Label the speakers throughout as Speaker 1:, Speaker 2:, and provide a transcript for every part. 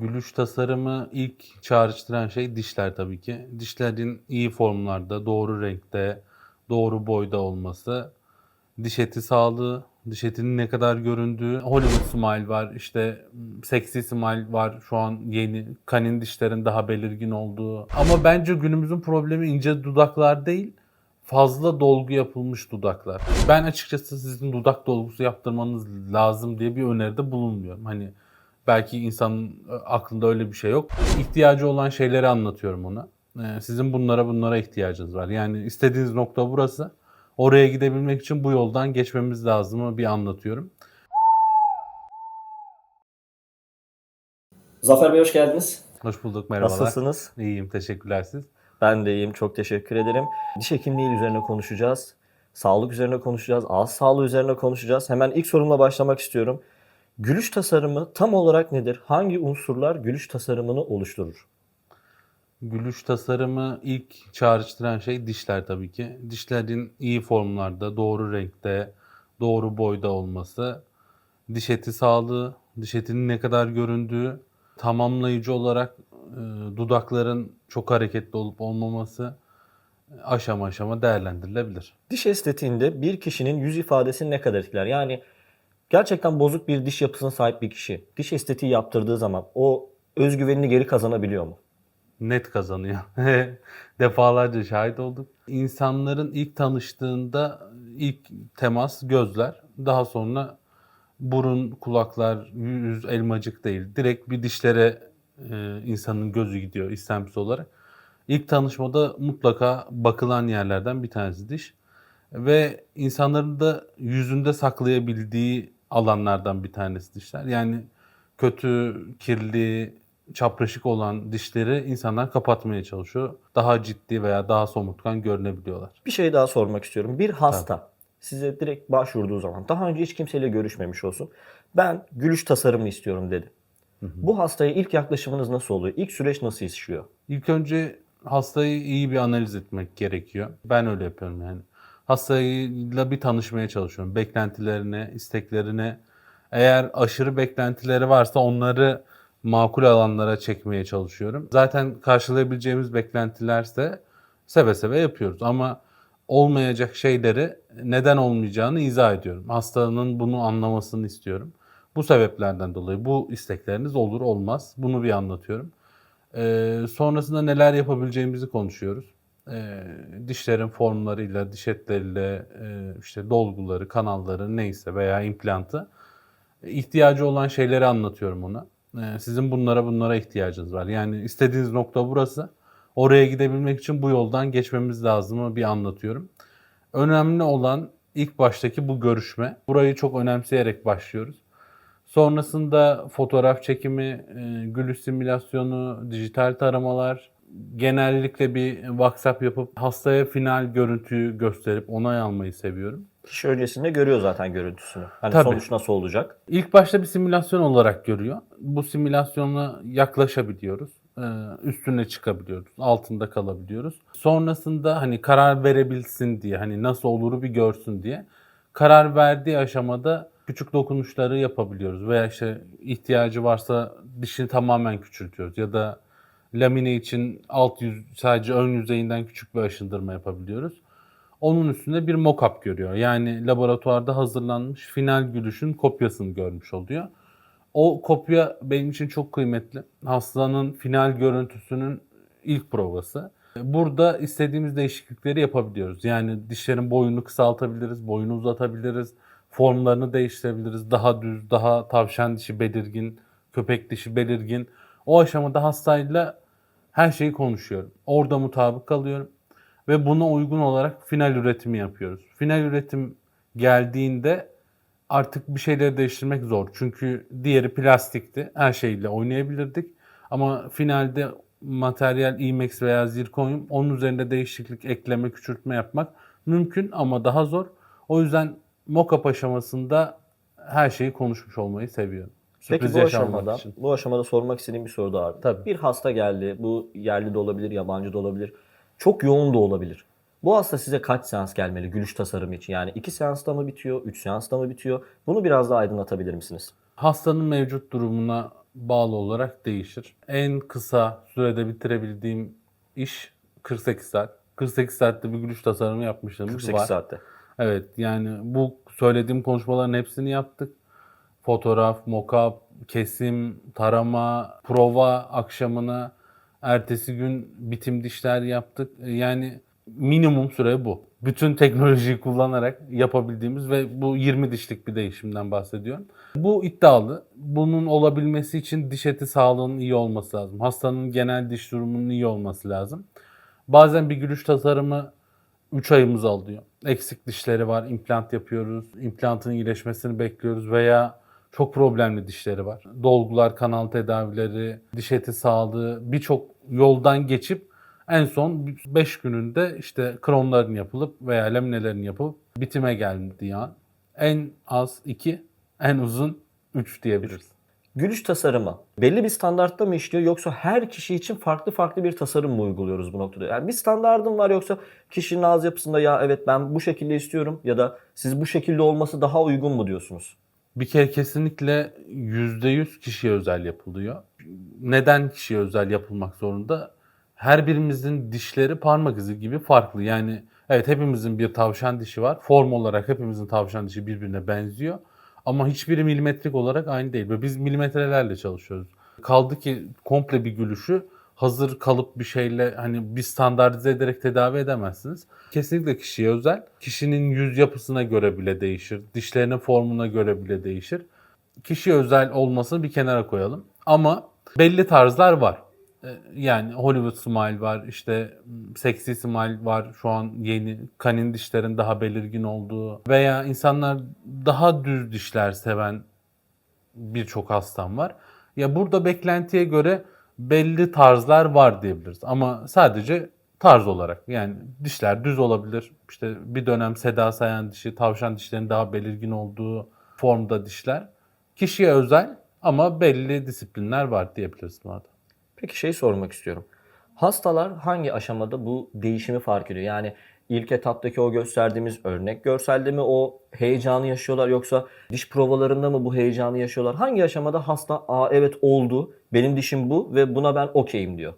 Speaker 1: Gülüş tasarımı ilk çağrıştıran şey dişler tabii ki. Dişlerin iyi formlarda, doğru renkte, doğru boyda olması. Diş eti sağlığı, diş etinin ne kadar göründüğü. Hollywood smile var, işte seksi smile var şu an yeni. Kanin dişlerin daha belirgin olduğu. Ama bence günümüzün problemi ince dudaklar değil, fazla dolgu yapılmış dudaklar. Ben açıkçası sizin dudak dolgusu yaptırmanız lazım diye bir öneride bulunmuyorum. Hani belki insanın e, aklında öyle bir şey yok. İhtiyacı olan şeyleri anlatıyorum ona. Ee, Sizin bunlara bunlara ihtiyacınız var. Yani istediğiniz nokta burası. Oraya gidebilmek için bu yoldan geçmemiz lazımı bir anlatıyorum.
Speaker 2: Zafer Bey hoş geldiniz.
Speaker 1: Hoş bulduk, merhabalar.
Speaker 2: Nasılsınız?
Speaker 1: İyiyim, teşekkürler siz.
Speaker 2: Ben de iyiyim. Çok teşekkür ederim. Diş hekimliği üzerine konuşacağız. Sağlık üzerine konuşacağız. Ağız sağlığı üzerine konuşacağız. Hemen ilk sorumla başlamak istiyorum. Gülüş tasarımı tam olarak nedir? Hangi unsurlar gülüş tasarımını oluşturur?
Speaker 1: Gülüş tasarımı ilk çağrıştıran şey dişler tabii ki. Dişlerin iyi formlarda, doğru renkte, doğru boyda olması. Diş eti sağlığı, diş etinin ne kadar göründüğü, tamamlayıcı olarak e, dudakların çok hareketli olup olmaması aşama aşama değerlendirilebilir.
Speaker 2: Diş estetiğinde bir kişinin yüz ifadesini ne kadar etkiler? Yani gerçekten bozuk bir diş yapısına sahip bir kişi diş estetiği yaptırdığı zaman o özgüvenini geri kazanabiliyor mu?
Speaker 1: net kazanıyor. Defalarca şahit olduk. İnsanların ilk tanıştığında ilk temas gözler. Daha sonra burun, kulaklar, yüz, elmacık değil. Direkt bir dişlere e, insanın gözü gidiyor istemsiz olarak. İlk tanışmada mutlaka bakılan yerlerden bir tanesi diş. Ve insanların da yüzünde saklayabildiği alanlardan bir tanesi dişler. Yani kötü, kirli, çapraşık olan dişleri insanlar kapatmaya çalışıyor. Daha ciddi veya daha somurtkan görünebiliyorlar.
Speaker 2: Bir şey daha sormak istiyorum. Bir hasta size direkt başvurduğu zaman daha önce hiç kimseyle görüşmemiş olsun. Ben gülüş tasarımı istiyorum dedi. Bu hastaya ilk yaklaşımınız nasıl oluyor? İlk süreç nasıl işliyor?
Speaker 1: İlk önce hastayı iyi bir analiz etmek gerekiyor. Ben öyle yapıyorum yani. Hastayla bir tanışmaya çalışıyorum. Beklentilerine, isteklerine. Eğer aşırı beklentileri varsa onları makul alanlara çekmeye çalışıyorum. Zaten karşılayabileceğimiz beklentilerse seve seve yapıyoruz. Ama olmayacak şeyleri neden olmayacağını izah ediyorum. Hastanın bunu anlamasını istiyorum. Bu sebeplerden dolayı bu istekleriniz olur olmaz. Bunu bir anlatıyorum. Ee, sonrasında neler yapabileceğimizi konuşuyoruz. Ee, dişlerin formlarıyla, diş etleriyle, e, işte dolguları, kanalları neyse veya implantı ihtiyacı olan şeyleri anlatıyorum ona. Ee, sizin bunlara bunlara ihtiyacınız var. Yani istediğiniz nokta burası. Oraya gidebilmek için bu yoldan geçmemiz lazımı bir anlatıyorum. Önemli olan ilk baştaki bu görüşme. Burayı çok önemseyerek başlıyoruz. Sonrasında fotoğraf çekimi, e, gülüş simülasyonu, dijital taramalar, genellikle bir WhatsApp yapıp hastaya final görüntüyü gösterip onay almayı seviyorum.
Speaker 2: Kişi öncesinde görüyor zaten görüntüsünü. Hani
Speaker 1: Tabii.
Speaker 2: sonuç nasıl olacak?
Speaker 1: İlk başta bir simülasyon olarak görüyor. Bu simülasyonla yaklaşabiliyoruz. Ee, Üstüne çıkabiliyoruz. Altında kalabiliyoruz. Sonrasında hani karar verebilsin diye hani nasıl oluru bir görsün diye karar verdiği aşamada küçük dokunuşları yapabiliyoruz. Veya işte ihtiyacı varsa dişini tamamen küçültüyoruz. Ya da lamine için alt yüz sadece ön yüzeyinden küçük bir aşındırma yapabiliyoruz. Onun üstünde bir mock-up görüyor. Yani laboratuvarda hazırlanmış final gülüşün kopyasını görmüş oluyor. O kopya benim için çok kıymetli. Hastanın final görüntüsünün ilk provası. Burada istediğimiz değişiklikleri yapabiliyoruz. Yani dişlerin boyunu kısaltabiliriz, boyunu uzatabiliriz, formlarını değiştirebiliriz. Daha düz, daha tavşan dişi belirgin, köpek dişi belirgin. O aşamada hastayla her şeyi konuşuyorum. Orada mutabık kalıyorum ve buna uygun olarak final üretimi yapıyoruz. Final üretim geldiğinde artık bir şeyleri değiştirmek zor. Çünkü diğeri plastikti. Her şeyle oynayabilirdik. Ama finalde materyal IMAX veya zirkonyum onun üzerinde değişiklik, ekleme, küçültme yapmak mümkün ama daha zor. O yüzden mock-up aşamasında her şeyi konuşmuş olmayı seviyorum.
Speaker 2: Peki bu aşamada,
Speaker 1: için.
Speaker 2: bu aşamada sormak istediğim bir soru daha var.
Speaker 1: Tabii.
Speaker 2: Bir hasta geldi. Bu yerli de olabilir, yabancı da olabilir. Çok yoğun da olabilir. Bu hasta size kaç seans gelmeli gülüş tasarımı için? Yani 2 seansta mı bitiyor, 3 seansta mı bitiyor? Bunu biraz daha aydınlatabilir misiniz?
Speaker 1: Hastanın mevcut durumuna bağlı olarak değişir. En kısa sürede bitirebildiğim iş 48 saat. 48 saatte bir gülüş tasarımı yapmışlığımız
Speaker 2: 48
Speaker 1: var.
Speaker 2: saatte.
Speaker 1: Evet yani bu söylediğim konuşmaların hepsini yaptık. Fotoğraf, mockup, kesim, tarama, prova akşamına, ertesi gün bitim dişler yaptık. Yani minimum süre bu. Bütün teknolojiyi kullanarak yapabildiğimiz ve bu 20 dişlik bir değişimden bahsediyorum. Bu iddialı. Bunun olabilmesi için diş eti sağlığının iyi olması lazım. Hastanın genel diş durumunun iyi olması lazım. Bazen bir gülüş tasarımı 3 ayımızı alıyor. Eksik dişleri var, implant yapıyoruz, implantın iyileşmesini bekliyoruz veya çok problemli dişleri var. Dolgular, kanal tedavileri, diş eti sağlığı birçok yoldan geçip en son 5 gününde işte kronların yapılıp veya laminelerin yapılıp bitime geldiği an en az 2, en uzun 3 diyebiliriz.
Speaker 2: Gülüş tasarımı belli bir standartta mı işliyor yoksa her kişi için farklı farklı bir tasarım mı uyguluyoruz bu noktada? Yani bir standardım var yoksa kişinin ağız yapısında ya evet ben bu şekilde istiyorum ya da siz bu şekilde olması daha uygun mu diyorsunuz?
Speaker 1: Bir kere kesinlikle %100 kişiye özel yapılıyor. Neden kişiye özel yapılmak zorunda? Her birimizin dişleri parmak izi gibi farklı. Yani evet hepimizin bir tavşan dişi var. Form olarak hepimizin tavşan dişi birbirine benziyor. Ama hiçbiri milimetrik olarak aynı değil. Ve biz milimetrelerle çalışıyoruz. Kaldı ki komple bir gülüşü hazır kalıp bir şeyle hani bir standartize ederek tedavi edemezsiniz. Kesinlikle kişiye özel. Kişinin yüz yapısına göre bile değişir. Dişlerinin formuna göre bile değişir. Kişiye özel olmasını bir kenara koyalım. Ama belli tarzlar var. Ee, Yani Hollywood smile var, işte seksi smile var şu an yeni. Kanin dişlerin daha belirgin olduğu veya insanlar daha düz dişler seven birçok hastam var. Ya burada beklentiye göre belli tarzlar var diyebiliriz. Ama sadece tarz olarak yani dişler düz olabilir. İşte bir dönem Seda Sayan dişi, tavşan dişlerin daha belirgin olduğu formda dişler. Kişiye özel ama belli disiplinler var diyebiliriz buna da.
Speaker 2: Peki şey sormak istiyorum. Hastalar hangi aşamada bu değişimi fark ediyor? Yani ilk etaptaki o gösterdiğimiz örnek görselde mi o heyecanı yaşıyorlar yoksa diş provalarında mı bu heyecanı yaşıyorlar? Hangi aşamada hasta aa evet oldu benim dişim bu ve buna ben okeyim diyor.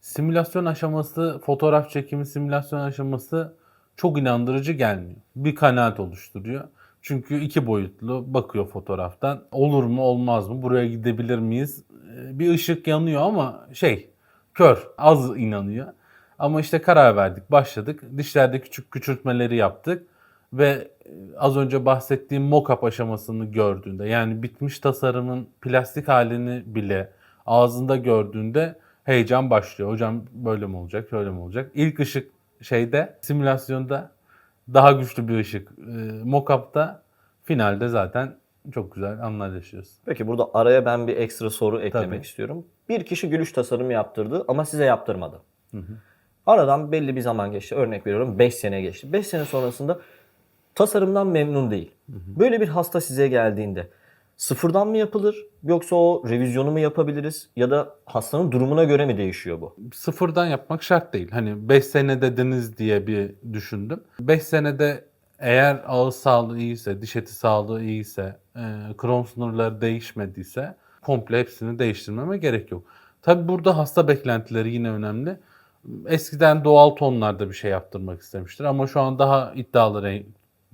Speaker 1: Simülasyon aşaması, fotoğraf çekimi simülasyon aşaması çok inandırıcı gelmiyor. Bir kanaat oluşturuyor. Çünkü iki boyutlu bakıyor fotoğraftan. Olur mu olmaz mı? Buraya gidebilir miyiz? Ee, Bir ışık yanıyor ama şey kör az inanıyor. Ama işte karar verdik başladık. Dişlerde küçük küçültmeleri yaptık. Ve e, az önce bahsettiğim mock-up aşamasını gördüğünde yani bitmiş tasarımın plastik halini bile ağzında gördüğünde heyecan başlıyor. Hocam böyle mi olacak, şöyle mi olacak? İlk ışık şeyde, simülasyonda daha güçlü bir ışık. E, Mock-up'ta finalde zaten çok güzel anlar yaşıyoruz.
Speaker 2: Peki burada araya ben bir ekstra soru eklemek
Speaker 1: Tabii.
Speaker 2: istiyorum. Bir kişi gülüş tasarımı yaptırdı ama size yaptırmadı. Aradan belli bir zaman geçti. Örnek veriyorum 5 sene geçti. 5 sene sonrasında tasarımdan memnun değil. Böyle bir hasta size geldiğinde sıfırdan mı yapılır yoksa o revizyonu mu yapabiliriz ya da hastanın durumuna göre mi değişiyor bu?
Speaker 1: sıfırdan yapmak şart değil. Hani 5 sene dediniz diye bir düşündüm. 5 senede eğer ağız sağlığı iyiyse, diş eti sağlığı iyiyse, e, sınırları değişmediyse komple hepsini değiştirmeme gerek yok. Tabi burada hasta beklentileri yine önemli. Eskiden doğal tonlarda bir şey yaptırmak istemiştir ama şu an daha iddialı renk,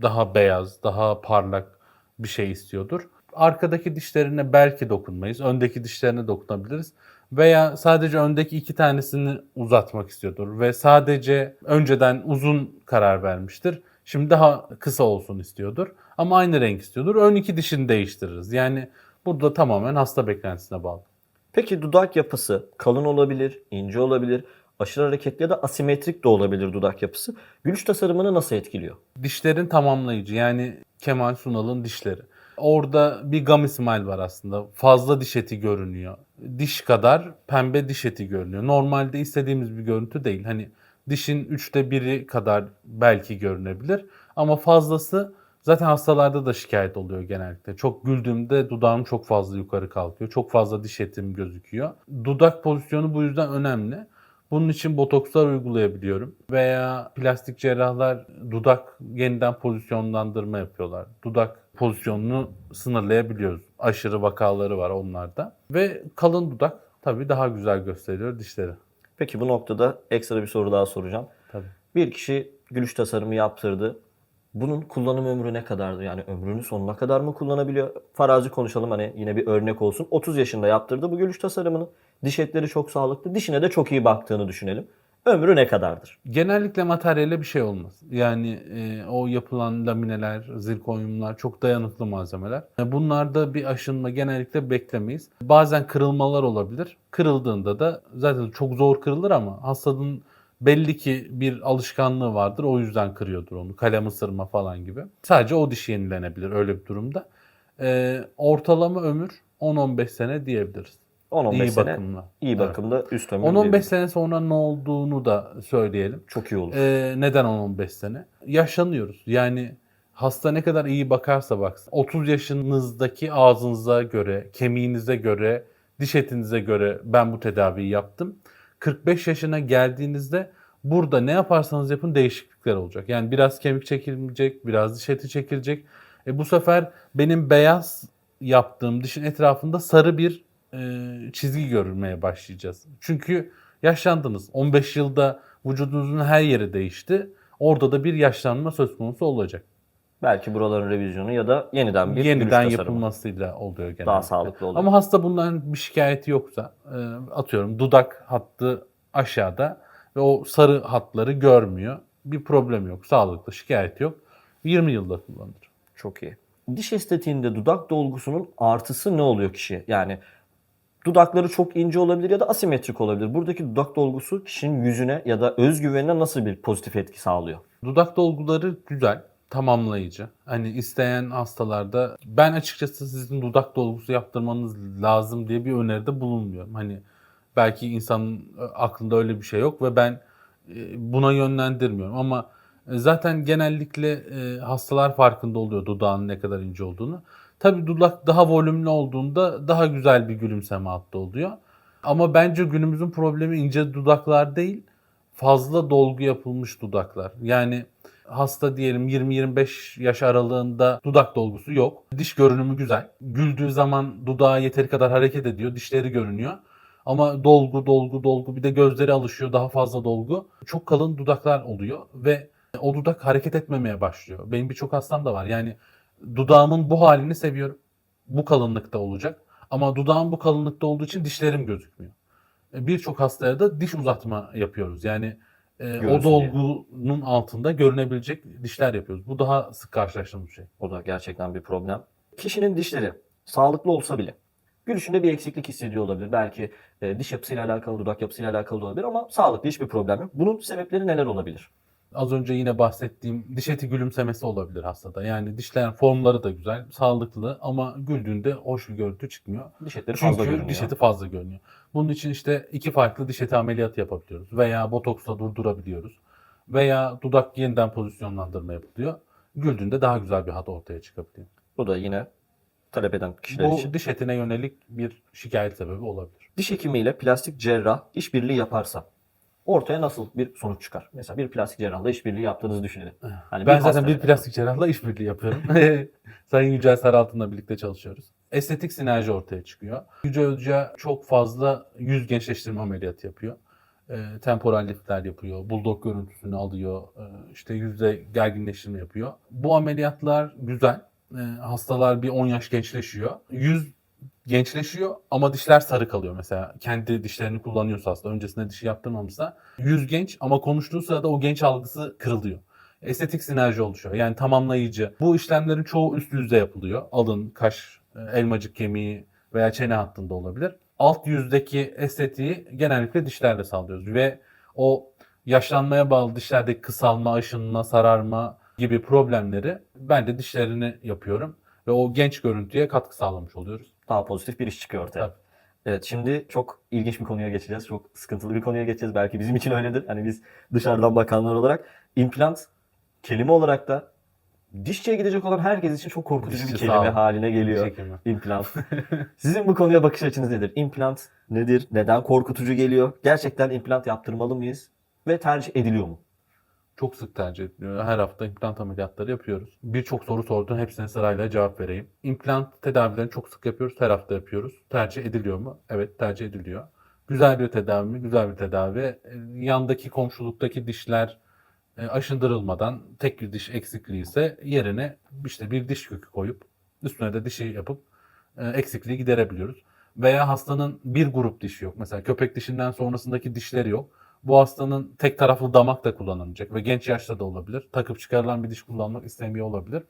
Speaker 1: daha beyaz, daha parlak bir şey istiyordur. Arkadaki dişlerine belki dokunmayız. Öndeki dişlerine dokunabiliriz. Veya sadece öndeki iki tanesini uzatmak istiyordur. Ve sadece önceden uzun karar vermiştir. Şimdi daha kısa olsun istiyordur. Ama aynı renk istiyordur. Ön iki dişini değiştiririz. Yani burada tamamen hasta beklentisine bağlı.
Speaker 2: Peki dudak yapısı kalın olabilir, ince olabilir, aşırı hareketli ya da asimetrik de olabilir dudak yapısı. Gülüş tasarımını nasıl etkiliyor?
Speaker 1: Dişlerin tamamlayıcı yani Kemal Sunal'ın dişleri. Orada bir gummy smile var aslında. Fazla diş eti görünüyor. Diş kadar pembe diş eti görünüyor. Normalde istediğimiz bir görüntü değil. Hani dişin üçte biri kadar belki görünebilir. Ama fazlası zaten hastalarda da şikayet oluyor genellikle. Çok güldüğümde dudağım çok fazla yukarı kalkıyor. Çok fazla diş etim gözüküyor. Dudak pozisyonu bu yüzden önemli. Bunun için botokslar uygulayabiliyorum. Veya plastik cerrahlar dudak yeniden pozisyonlandırma yapıyorlar. Dudak pozisyonunu sınırlayabiliyoruz. Aşırı vakaları var onlarda. Ve kalın dudak tabii daha güzel gösteriyor dişleri.
Speaker 2: Peki bu noktada ekstra bir soru daha soracağım.
Speaker 1: Tabii.
Speaker 2: Bir kişi gülüş tasarımı yaptırdı. Bunun kullanım ömrü ne kadardı? Yani ömrünün sonuna kadar mı kullanabiliyor? Farazi konuşalım hani yine bir örnek olsun. 30 yaşında yaptırdı bu gülüş tasarımını. Diş etleri çok sağlıklı. Dişine de çok iyi baktığını düşünelim. Ömrü ne kadardır?
Speaker 1: Genellikle materyale bir şey olmaz. Yani e, o yapılan lamineler, zirkonyumlar çok dayanıklı malzemeler. E, Bunlarda bir aşınma genellikle beklemeyiz. Bazen kırılmalar olabilir. Kırıldığında da zaten çok zor kırılır ama hastanın belli ki bir alışkanlığı vardır. O yüzden kırıyordur onu. Kalem ısırma falan gibi. Sadece o diş yenilenebilir öyle bir durumda. E, ortalama ömür 10-15 sene diyebiliriz.
Speaker 2: 10-15
Speaker 1: İyi
Speaker 2: sene
Speaker 1: bakımla.
Speaker 2: iyi
Speaker 1: Evet.
Speaker 2: bakımda üst ömür
Speaker 1: 10-15
Speaker 2: diyebiliriz.
Speaker 1: sene sonra ne olduğunu da söyleyelim.
Speaker 2: çok iyi olur.
Speaker 1: Ee, neden 10-15 sene? Yaşlanıyoruz. Yani hasta ne kadar iyi bakarsa baksın. 30 yaşınızdaki ağzınıza göre, kemiğinize göre, diş etinize göre ben bu tedaviyi yaptım. 45 yaşına geldiğinizde burada ne yaparsanız yapın değişiklikler olacak. Yani biraz kemik çekilecek, biraz diş eti çekilecek. E bu sefer benim beyaz yaptığım dişin etrafında sarı bir çizgi görmeye başlayacağız. Çünkü yaşlandınız. 15 yılda vücudunuzun her yeri değişti. Orada da bir yaşlanma söz konusu olacak.
Speaker 2: Belki buraların revizyonu ya da yeniden bir
Speaker 1: Yeniden yapılmasıyla oluyor genelde.
Speaker 2: Daha sağlıklı oluyor.
Speaker 1: Ama hasta bundan bir şikayeti yoksa e, atıyorum dudak hattı aşağıda ve o sarı hatları görmüyor. Bir problem yok. Sağlıklı şikayet yok. 20 yılda kullanır.
Speaker 2: Çok iyi. Diş estetiğinde dudak dolgusunun artısı ne oluyor kişi? Yani dudakları çok ince olabilir ya da asimetrik olabilir. Buradaki dudak dolgusu kişinin yüzüne ya da özgüvenine nasıl bir pozitif etki sağlıyor?
Speaker 1: Dudak dolguları güzel, tamamlayıcı. Hani isteyen hastalarda ben açıkçası sizin dudak dolgusu yaptırmanız lazım diye bir öneride bulunmuyorum. Hani belki insanın aklında öyle bir şey yok ve ben e, buna yönlendirmiyorum ama e, zaten genellikle e, hastalar farkında oluyor dudağın ne kadar ince olduğunu. Tabii dudak daha volümlü olduğunda daha güzel bir gülümseme hattı oluyor. Ama bence günümüzün problemi ince dudaklar değil, fazla dolgu yapılmış dudaklar. Yani hasta diyelim 20-25 yaş aralığında dudak dolgusu yok. Diş görünümü güzel. Güldüğü zaman dudağı yeteri kadar hareket ediyor. Dişleri görünüyor. Ama dolgu dolgu dolgu bir de gözleri alışıyor daha fazla dolgu. Çok kalın dudaklar oluyor ve o dudak hareket etmemeye başlıyor. Benim birçok hastam da var. Yani dudağımın bu halini seviyorum. Bu kalınlıkta olacak. Ama dudağım bu kalınlıkta olduğu için dişlerim gözükmüyor. E, Birçok hastaya da diş uzatma yapıyoruz. Yani e, o dolgunun altında görünebilecek dişler yapıyoruz. Bu daha sık karşılaştığımız şey.
Speaker 2: O da gerçekten bir problem. Kişinin dişleri sağlıklı olsa bile gülüşünde bir eksiklik hissediyor olabilir. Belki e, diş yapısıyla alakalı, dudak yapısıyla alakalı olabilir ama sağlıklı hiçbir problem yok. Bunun sebepleri neler olabilir?
Speaker 1: Az önce yine bahsettiğim diş eti gülümsemesi olabilir hastada. Yani dişlerin formları da güzel, sağlıklı ama güldüğünde hoş bir görüntü çıkmıyor.
Speaker 2: Diş etleri
Speaker 1: Çünkü
Speaker 2: fazla görünüyor.
Speaker 1: diş eti fazla görünüyor. Bunun için işte iki farklı diş eti ameliyatı yapabiliyoruz. Veya botoksla durdurabiliyoruz. Veya dudak yeniden pozisyonlandırma yapılıyor. Güldüğünde daha güzel bir hat ortaya çıkabiliyor.
Speaker 2: Bu da yine talep eden kişiler
Speaker 1: Bu
Speaker 2: için.
Speaker 1: diş etine yönelik bir şikayet sebebi olabilir.
Speaker 2: Diş hekimiyle plastik cerrah işbirliği yaparsa ortaya nasıl bir sonuç çıkar? Mesela bir plastik cerrahla işbirliği yaptığınızı düşünelim. Hani
Speaker 1: ben
Speaker 2: bir
Speaker 1: zaten bir plastik cerrahla işbirliği yapıyorum. Sayın Yücel Saraltın'la birlikte çalışıyoruz. Estetik sinerji ortaya çıkıyor. Yüce Hoca çok fazla yüz gençleştirme ameliyatı yapıyor. E, temporal liftler yapıyor. Bulldog görüntüsünü alıyor. E, işte yüzde gerginleştirme yapıyor. Bu ameliyatlar güzel. E, hastalar bir 10 yaş gençleşiyor. Yüz gençleşiyor ama dişler sarı kalıyor mesela. Kendi dişlerini kullanıyorsa hasta öncesinde dişi yaptırmamışsa. Yüz genç ama konuştuğu sırada o genç algısı kırılıyor. Estetik sinerji oluşuyor. Yani tamamlayıcı. Bu işlemlerin çoğu üst yüzde yapılıyor. Alın, kaş, e, elmacık kemiği veya çene hattında olabilir. Alt yüzdeki estetiği genellikle dişlerle sağlıyoruz ve o yaşlanmaya bağlı dişlerdeki kısalma, aşınma, sararma gibi problemleri ben de dişlerini yapıyorum ve o genç görüntüye katkı sağlamış oluyoruz.
Speaker 2: Daha pozitif bir iş çıkıyor ortaya.
Speaker 1: Tabii.
Speaker 2: Evet şimdi çok ilginç bir konuya geçeceğiz. Çok sıkıntılı bir konuya geçeceğiz. Belki bizim için öyledir. Hani biz dışarıdan bakanlar olarak implant kelime olarak da dişçiye gidecek olan herkes için çok korkutucu bir
Speaker 1: Dişçi
Speaker 2: kelime
Speaker 1: sağ ol.
Speaker 2: haline geliyor. İmplant. Sizin bu konuya bakış açınız nedir? İmplant nedir? Neden korkutucu geliyor? Gerçekten implant yaptırmalı mıyız? Ve tercih ediliyor mu?
Speaker 1: Çok sık tercih ediliyor. Her hafta implant ameliyatları yapıyoruz. Birçok soru sordun. Hepsine sırayla cevap vereyim. İmplant tedavilerini çok sık yapıyoruz. Her hafta yapıyoruz. Tercih ediliyor mu? Evet tercih ediliyor. Güzel bir tedavi mi? Güzel bir tedavi. E, Yandaki komşuluktaki dişler e, aşındırılmadan tek bir diş eksikliği ise yerine işte bir diş kökü koyup üstüne de dişi yapıp e, eksikliği giderebiliyoruz. Veya hastanın bir grup dişi yok. Mesela köpek dişinden sonrasındaki dişleri yok. Bu hastanın tek taraflı damak da kullanılacak ve genç yaşta da olabilir. Takıp çıkarılan bir diş kullanmak istemiyor olabilir.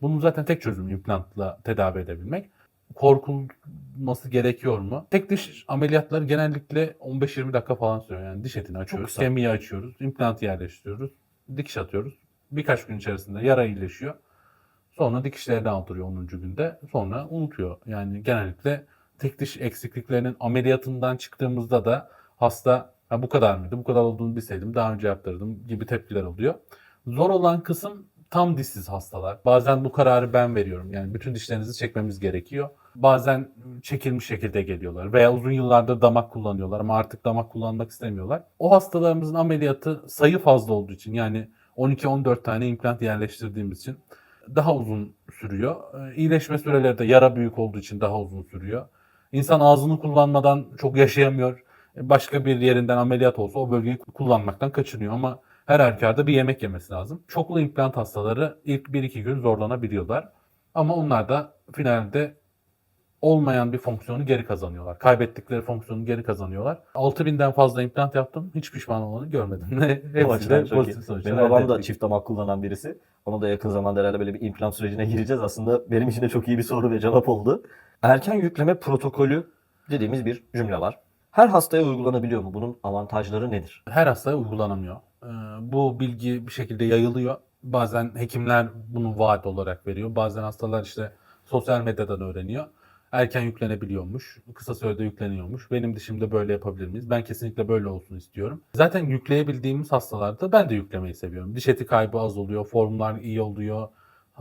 Speaker 1: Bunun zaten tek çözümü implantla tedavi edebilmek. Korkulması gerekiyor mu? Tek diş ameliyatları genellikle 15-20 dakika falan sürüyor. Yani diş etini açıyoruz, kemiği açıyoruz, implantı yerleştiriyoruz, dikiş atıyoruz. Birkaç gün içerisinde yara iyileşiyor. Sonra dikişlerden aldırıyor 10. günde. Sonra unutuyor. Yani genellikle tek diş eksikliklerinin ameliyatından çıktığımızda da hasta ha bu kadar mıydı? Bu kadar olduğunu bilseydim daha önce yaptırdım gibi tepkiler oluyor. Zor olan kısım tam dişsiz hastalar. Bazen bu kararı ben veriyorum. Yani bütün dişlerinizi çekmemiz gerekiyor. Bazen çekilmiş şekilde geliyorlar veya uzun yıllardır damak kullanıyorlar ama artık damak kullanmak istemiyorlar. O hastalarımızın ameliyatı sayı fazla olduğu için yani 12-14 tane implant yerleştirdiğimiz için daha uzun sürüyor. Ee, İyileşme süreleri de yara büyük olduğu için daha uzun sürüyor. İnsan ağzını kullanmadan çok yaşayamıyor. Başka bir yerinden ameliyat olsa o bölgeyi kullanmaktan kaçınıyor ama her halükarda bir yemek yemesi lazım. Çoklu implant hastaları ilk 1-2 gün zorlanabiliyorlar. Ama onlar da finalde olmayan bir fonksiyonu geri kazanıyorlar. Kaybettikleri fonksiyonu geri kazanıyorlar. 6000'den fazla implant yaptım. Hiç pişman olanı görmedim. Hepsi de pozitif sonuçlar.
Speaker 2: Benim babam da çift damak kullanan birisi. Ona da yakın zamanda herhalde böyle bir implant sürecine gireceğiz. Aslında benim için de çok iyi bir soru ve cevap oldu. Erken yükleme protokolü dediğimiz bir cümle var. Her hastaya uygulanabiliyor mu? Bunun avantajları nedir?
Speaker 1: her hastaya uygulanamıyor. Ee, Bu bilgi bir şekilde yayılıyor. Bazen hekimler bunu vaat olarak veriyor. Bazen hastalar işte sosyal medyadan öğreniyor. Erken yüklenebiliyormuş. Kısa sürede yükleniyormuş. Benim dişimde böyle yapabilir miyiz? Ben kesinlikle böyle olsun istiyorum. Zaten yükleyebildiğimiz hastalarda ben de yüklemeyi seviyorum. Diş eti kaybı az oluyor. Formlar iyi oluyor.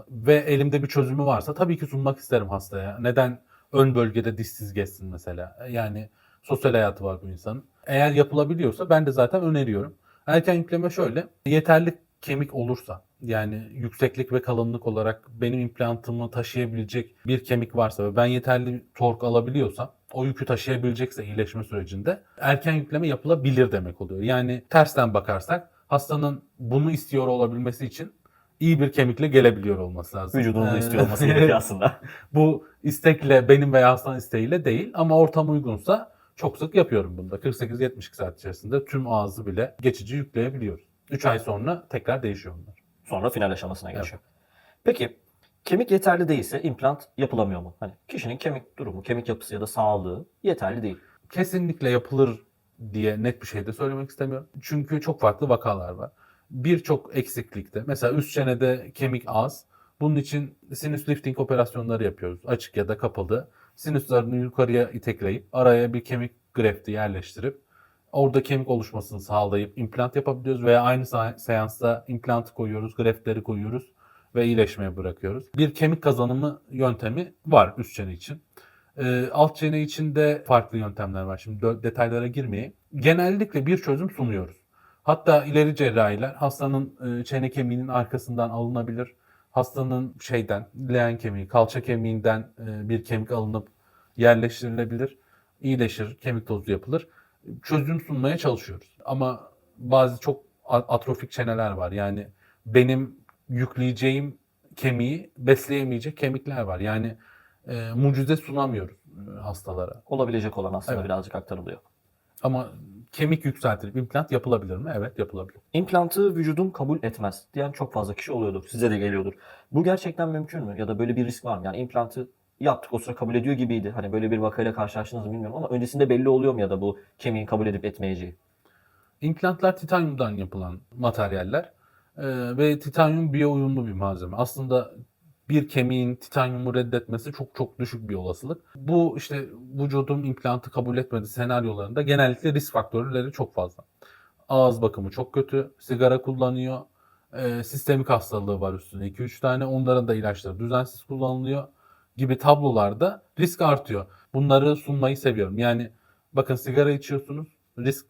Speaker 1: Ve elimde bir çözümü varsa tabii ki sunmak isterim hastaya. Neden ön bölgede dişsiz geçsin mesela? Yani sosyal hayatı var bu insanın. Eğer yapılabiliyorsa ben de zaten öneriyorum. Erken yükleme şöyle. Yeterli kemik olursa yani yükseklik ve kalınlık olarak benim implantımı taşıyabilecek bir kemik varsa ve ben yeterli tork alabiliyorsam o yükü taşıyabilecekse iyileşme sürecinde erken yükleme yapılabilir demek oluyor. Yani tersten bakarsak hastanın bunu istiyor olabilmesi için iyi bir kemikle gelebiliyor olması lazım.
Speaker 2: Vücudunun da
Speaker 1: Ee,
Speaker 2: istiyor olması gerekiyor aslında.
Speaker 1: bu istekle benim veya hastanın isteğiyle değil ama ortam uygunsa çok sık yapıyorum bunu da. 48-72 saat içerisinde tüm ağzı bile geçici yükleyebiliyoruz. 3 ay sonra tekrar değişiyor bunlar.
Speaker 2: Sonra final aşamasına geçiyor. Peki kemik yeterli değilse implant yapılamıyor mu? Hani kişinin kemik durumu, kemik yapısı ya da sağlığı yeterli değil.
Speaker 1: Kesinlikle yapılır diye net bir şey de söylemek istemiyorum. Çünkü çok farklı vakalar var. Birçok eksiklikte mesela üst çenede kemik az. Bunun için sinüs lifting operasyonları yapıyoruz. Açık ya da kapalı. Sinüslerini yukarıya itekleyip araya bir kemik grefti yerleştirip orada kemik oluşmasını sağlayıp implant yapabiliyoruz veya aynı seansta implant koyuyoruz, greftleri koyuyoruz ve iyileşmeye bırakıyoruz. Bir kemik kazanımı yöntemi var üst çene için. Ee, alt çene için de farklı yöntemler var. Şimdi detaylara girmeyeyim. Genellikle bir çözüm sunuyoruz. Hatta ileri cerrahiler hastanın e, çene kemiğinin arkasından alınabilir. Hastanın şeyden, leğen kemiği, kalça kemiğinden e, bir kemik alınıp yerleştirilebilir. İyileşir, kemik tozu yapılır. Çözüm sunmaya çalışıyoruz. Ama bazı çok atrofik çeneler var. Yani benim yükleyeceğim kemiği besleyemeyecek kemikler var. Yani e, mucize sunamıyoruz e, hastalara.
Speaker 2: Olabilecek olan aslında
Speaker 1: Evet.
Speaker 2: birazcık aktarılıyor.
Speaker 1: Ama kemik yükseltilip implant yapılabilir mi? Evet yapılabilir.
Speaker 2: İmplantı vücudum kabul etmez diyen çok fazla kişi oluyordur. Size de geliyordur. Bu gerçekten mümkün mü? Ya da böyle bir risk var mı? Yani implantı yaptık o sıra kabul ediyor gibiydi. Hani böyle bir vakayla karşılaştınız mı bilmiyorum ama öncesinde belli oluyor mu ya da bu kemiğin kabul edip etmeyeceği?
Speaker 1: İmplantlar titanyumdan yapılan materyaller Ee, ve titanyum biyo uyumlu bir malzeme. Aslında bir kemiğin titanyumu reddetmesi çok çok düşük bir olasılık. Bu işte vücudum implantı kabul etmedi senaryolarında genellikle risk faktörleri çok fazla. Ağız bakımı çok kötü, sigara kullanıyor, e, sistemik hastalığı var üstüne 2-3 tane. Onların da ilaçları düzensiz kullanılıyor gibi tablolarda risk artıyor. Bunları sunmayı seviyorum. Yani bakın sigara içiyorsunuz, risk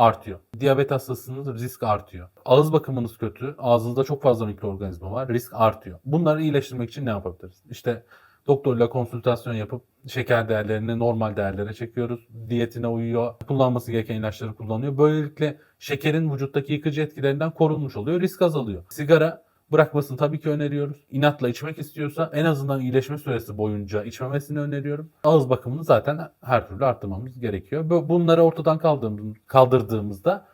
Speaker 1: artıyor. Diyabet hastasınız risk artıyor. Ağız bakımınız kötü. Ağzınızda çok fazla mikroorganizma var. Risk artıyor. Bunları iyileştirmek için ne yapabiliriz? İşte doktorla konsültasyon yapıp şeker değerlerini normal değerlere çekiyoruz. Diyetine uyuyor. Kullanması gereken ilaçları kullanıyor. Böylelikle şekerin vücuttaki yıkıcı etkilerinden korunmuş oluyor. Risk azalıyor. Sigara bırakmasını tabii ki öneriyoruz. İnatla içmek istiyorsa en azından iyileşme süresi boyunca içmemesini öneriyorum. Ağız bakımını zaten her türlü arttırmamız gerekiyor. Bu- Bunları ortadan kaldırdığımız- kaldırdığımızda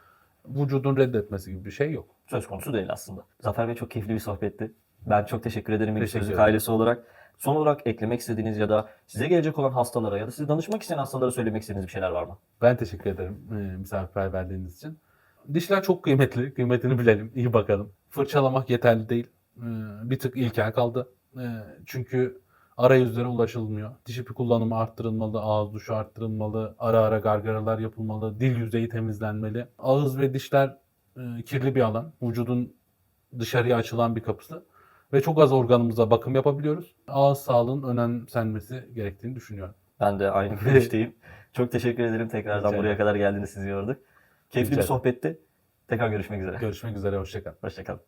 Speaker 1: vücudun reddetmesi gibi bir şey yok.
Speaker 2: Söz konusu değil aslında. Zafer Bey çok keyifli bir sohbetti. Ben çok teşekkür ederim
Speaker 1: Teşekkür
Speaker 2: Sözlük
Speaker 1: ederim.
Speaker 2: ailesi olarak. Son olarak eklemek istediğiniz ya da size gelecek olan hastalara ya da size danışmak isteyen hastalara söylemek istediğiniz bir şeyler var mı?
Speaker 1: Ben teşekkür ederim e, misafirperverliğiniz için. Dişler çok kıymetli. Kıymetini bilelim. iyi bakalım. Fırçalamak yeterli değil. E, bir tık ilkel kaldı. E, çünkü arayüzlere ulaşılmıyor. Diş ipi kullanımı arttırılmalı, ağız duşu arttırılmalı, ara ara gargaralar yapılmalı, dil yüzeyi temizlenmeli. Ağız ve dişler e, kirli bir alan. Vücudun dışarıya açılan bir kapısı. Ve çok az organımıza bakım yapabiliyoruz. Ağız sağlığının önemsenmesi gerektiğini düşünüyorum.
Speaker 2: Ben de aynı görüşteyim. çok teşekkür ederim. Tekrardan
Speaker 1: Rica
Speaker 2: buraya kadar geldiniz sizi yorduk. Keyifli bir sohbetti. Tekrar görüşmek üzere.
Speaker 1: Görüşmek üzere, hoşçakalın.
Speaker 2: Hoşçakalın.